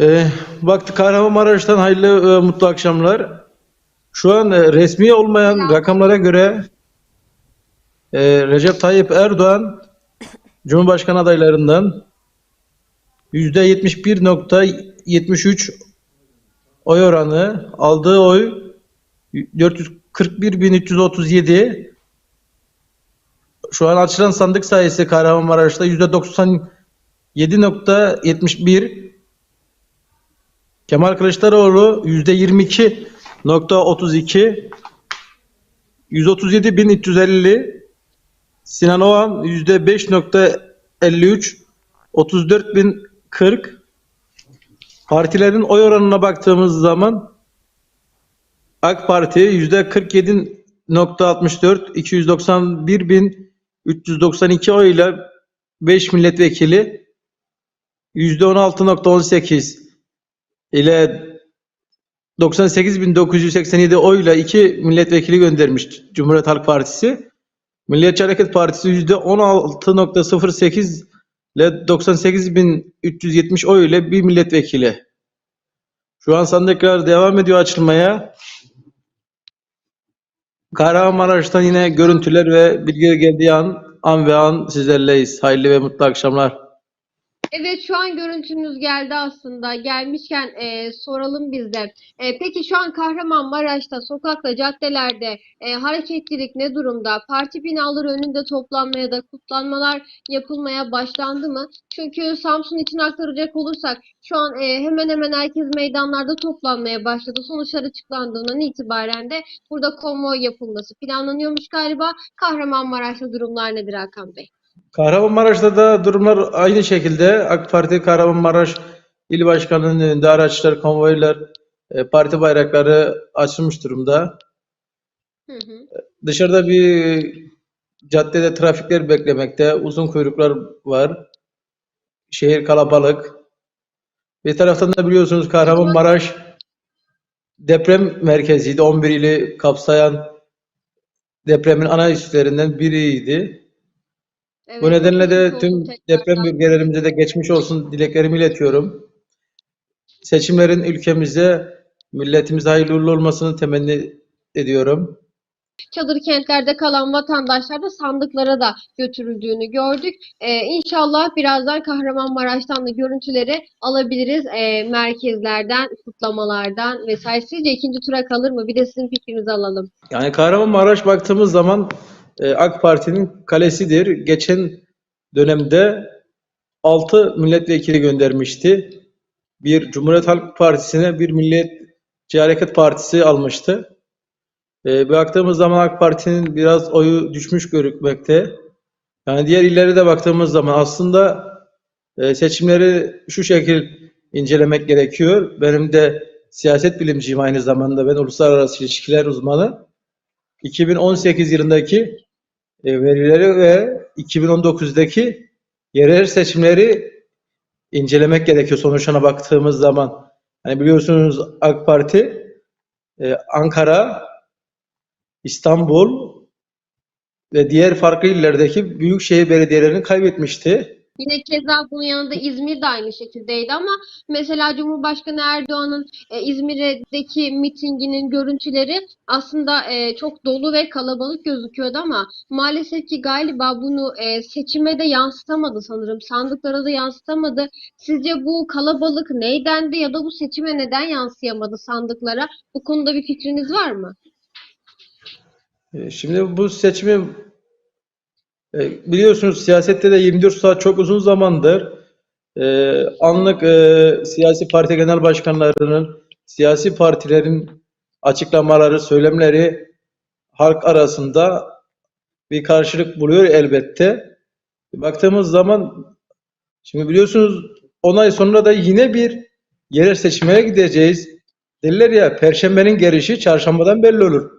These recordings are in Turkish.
Ee, vakti Kahramanmaraş'tan hayırlı e, mutlu akşamlar. Şu an e, resmi olmayan rakamlara göre e, Recep Tayyip Erdoğan Cumhurbaşkanı adaylarından %71.73 oy oranı aldığı oy 441.337 şu an açılan sandık sayısı Kahramanmaraş'ta %97.71 Kemal Kılıçdaroğlu %22.32 137.350 Sinan Oğan %5.53 34.040 Partilerin oy oranına baktığımız zaman AK Parti %47.64 291.392 oy ile 5 milletvekili %16.18 ile 98.987 oyla iki milletvekili göndermiş Cumhuriyet Halk Partisi. Milliyetçi Hareket Partisi %16.08 ile 98.370 oy ile bir milletvekili. Şu an sandıklar devam ediyor açılmaya. Kahramanmaraş'tan yine görüntüler ve bilgiler geldiği an, an ve an sizlerleyiz. Hayırlı ve mutlu akşamlar. Evet şu an görüntünüz geldi aslında. Gelmişken e, soralım biz de. E, peki şu an Kahramanmaraş'ta sokakta, caddelerde e, hareketlilik ne durumda? Parti binaları önünde toplanmaya da kutlanmalar yapılmaya başlandı mı? Çünkü Samsun için aktaracak olursak şu an e, hemen hemen herkes meydanlarda toplanmaya başladı. Sonuçlar açıklandığından itibaren de burada konvoy yapılması planlanıyormuş galiba. Kahramanmaraş'ta durumlar nedir Hakan Bey? Kahramanmaraş'ta da durumlar aynı şekilde. AK Parti Kahramanmaraş İl Başkanı'nın önünde araçlar, konvoylar, e, parti bayrakları açılmış durumda. Hı hı. Dışarıda bir caddede trafikler beklemekte. Uzun kuyruklar var. Şehir kalabalık. Bir taraftan da biliyorsunuz Kahramanmaraş deprem merkeziydi. 11 ili kapsayan depremin ana üslerinden biriydi. Evet, Bu nedenle de tüm deprem bölgelerimize de geçmiş olsun dileklerimi iletiyorum. Seçimlerin ülkemize, milletimize hayırlı uğurlu olmasını temenni ediyorum. Çadır kentlerde kalan vatandaşlar da sandıklara da götürüldüğünü gördük. Ee, inşallah birazdan Kahramanmaraş'tan da görüntüleri alabiliriz. Ee, merkezlerden, kutlamalardan vesaire. Sizce ikinci tura kalır mı? Bir de sizin fikrinizi alalım. Yani Kahramanmaraş baktığımız zaman AK Parti'nin kalesidir. Geçen dönemde 6 milletvekili göndermişti. Bir Cumhuriyet Halk Partisi'ne bir Milliyetçi Hareket Partisi almıştı. E, baktığımız zaman AK Parti'nin biraz oyu düşmüş görükmekte. Yani diğer illere de baktığımız zaman aslında e, seçimleri şu şekil incelemek gerekiyor. Benim de siyaset bilimciyim aynı zamanda. Ben uluslararası ilişkiler uzmanı. 2018 yılındaki verileri ve 2019'daki yerel seçimleri incelemek gerekiyor sonuçlarına baktığımız zaman. Hani biliyorsunuz AK Parti e, Ankara, İstanbul ve diğer farklı illerdeki büyükşehir belediyelerini kaybetmişti. Yine keza bunun yanında İzmir de aynı şekildeydi ama mesela Cumhurbaşkanı Erdoğan'ın e, İzmir'deki mitinginin görüntüleri aslında e, çok dolu ve kalabalık gözüküyordu ama maalesef ki galiba bunu e, seçime de yansıtamadı sanırım. Sandıklara da yansıtamadı. Sizce bu kalabalık neydendi ya da bu seçime neden yansıyamadı sandıklara? Bu konuda bir fikriniz var mı? E, Şimdi bu seçimi e, biliyorsunuz siyasette de 24 saat çok uzun zamandır e, anlık e, siyasi parti genel başkanlarının, siyasi partilerin açıklamaları, söylemleri halk arasında bir karşılık buluyor elbette. Baktığımız zaman şimdi biliyorsunuz 10 ay sonra da yine bir yerel seçime gideceğiz. Derler ya Perşembenin gelişi çarşambadan belli olur.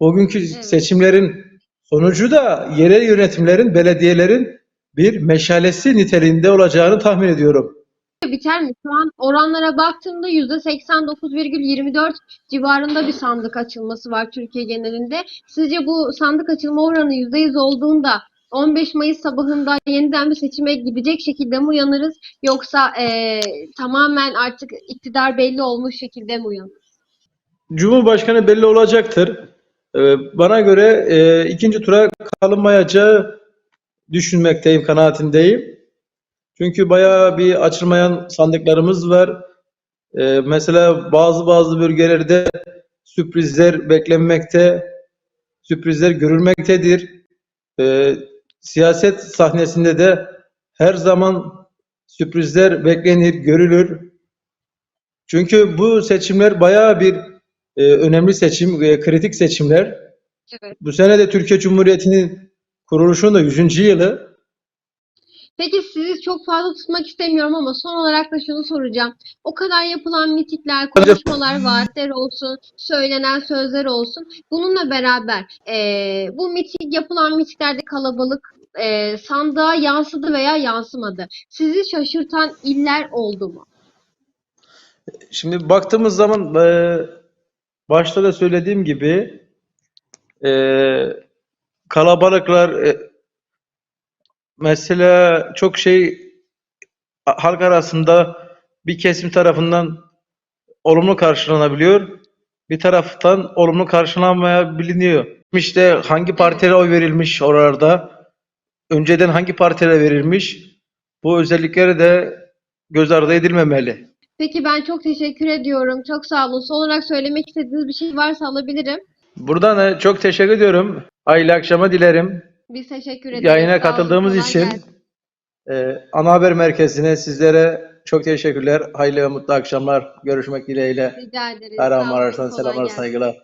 Bugünkü Evet. seçimlerin sonucu da yerel yönetimlerin, belediyelerin bir meşalesi niteliğinde olacağını tahmin ediyorum. Biter mi? Şu an oranlara baktığımda %89,24 civarında bir sandık açılması var Türkiye genelinde. Sizce bu sandık açılma oranı %100 olduğunda 15 Mayıs sabahında yeniden bir seçime gidecek şekilde mi uyanırız yoksa e, tamamen artık iktidar belli olmuş şekilde mi uyanırız? Cumhurbaşkanı belli olacaktır. Ee, Bana göre e, ikinci tura kalınmayacağı düşünmekteyim, kanaatindeyim. Çünkü bayağı bir açılmayan sandıklarımız var. Ee, Mesela bazı bazı bölgelerde sürprizler beklenmekte, sürprizler görülmektedir. Ee, Siyaset sahnesinde de her zaman sürprizler beklenir, görülür. Çünkü bu seçimler bayağı bir e, önemli seçim, e, kritik seçimler. Evet. Bu sene de Türkiye Cumhuriyeti'nin kuruluşunun da 100. yılı. Peki sizi çok fazla tutmak istemiyorum ama son olarak da şunu soracağım. O kadar yapılan mitikler, konuşmalar, vaatler olsun, söylenen sözler olsun. Bununla beraber eee, bu miting, yapılan mitiklerde kalabalık eee, sandığa yansıdı veya yansımadı. Sizi şaşırtan iller oldu mu? Şimdi baktığımız zaman e, başta da söylediğim gibi e, kalabalıklar e, mesela çok şey halk arasında bir kesim tarafından olumlu karşılanabiliyor. Bir taraftan olumlu karşılanmayabiliyor. İşte hangi partilere oy verilmiş oralarda, önceden hangi partilere verilmiş, bu özellikleri de göz ardı edilmemeli. Peki ben çok teşekkür ediyorum. Çok sağ olun. Son olarak söylemek istediğiniz bir şey varsa alabilirim. Buradan çok teşekkür ediyorum. Hayırlı akşama dilerim. Biz teşekkür ederiz. Yayına Sağ olun, katıldığımız kolay için e, ana haber merkezine sizlere çok teşekkürler. Hayırlı ve mutlu akşamlar. Görüşmek dileğiyle. Rica ederiz. Olun, Kahramanmaraş'tan kolay selamlar, gelsin. saygılar.